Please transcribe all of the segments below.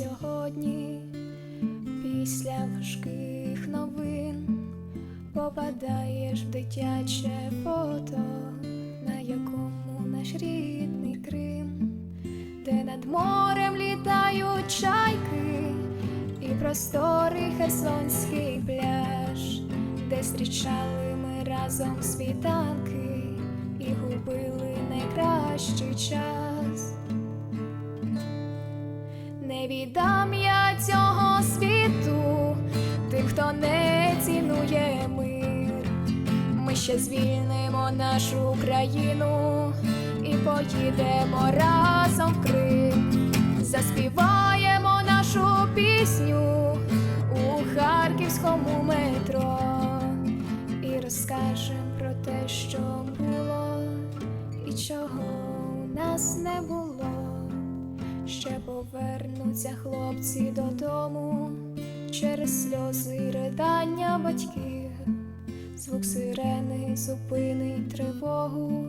сьогодні, після важких новин попадаєш в дитяче фото, на якому наш рідний Крим, де над морем літають чайки, і просторий херсонський пляж, де зустрічали ми разом світанки і губили найкращий час. Не віддам я цього світу тим, хто не цінує мир. Ми ще звільнимо нашу країну і поїдемо разом в Крим. Заспіваємо нашу пісню у харківському метро і розкажемо про те, що було і чого у нас не було. Повернуться хлопці додому через сльози й ридання батьків. Звук сирени зупинить тривогу,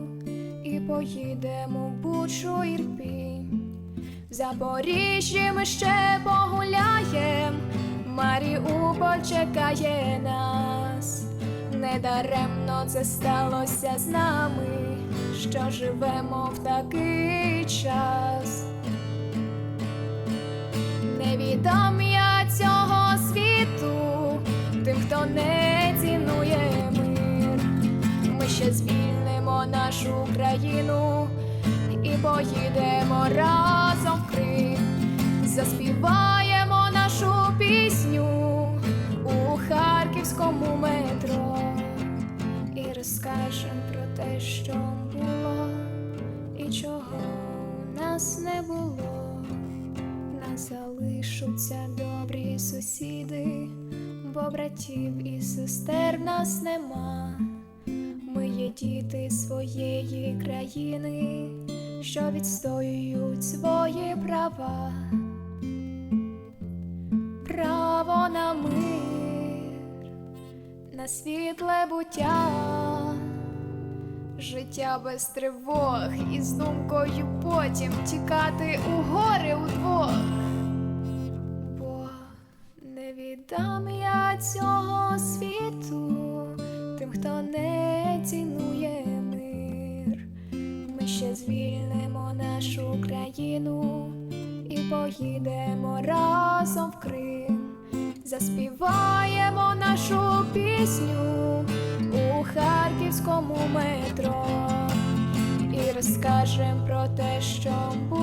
і поїдемо в Бучу Ірпінь. В Запоріжжі ми ще погуляєм, Маріуполь чекає нас. Недаремно це сталося з нами, що живемо в такий час. Віддам я цього світу тим, хто не цінує мир. Ми ще звільнимо нашу країну і поїдемо разом в Крим. Заспіваємо нашу пісню у харківському метро і розкажемо про те, що було і чого нас не було. Залишаться добрі сусіди, бо братів і сестер нас нема. Ми є діти своєї країни, що відстоюють свої права. Право на мир, на світле буття, життя без тривог і з думкою потім тікати у гори удвох. Віддам я цього світу тим, хто не цінує мир. Ми ще звільнимо нашу країну і поїдемо разом в Крим. Заспіваємо нашу пісню у харківському метро і розкажемо про те, що було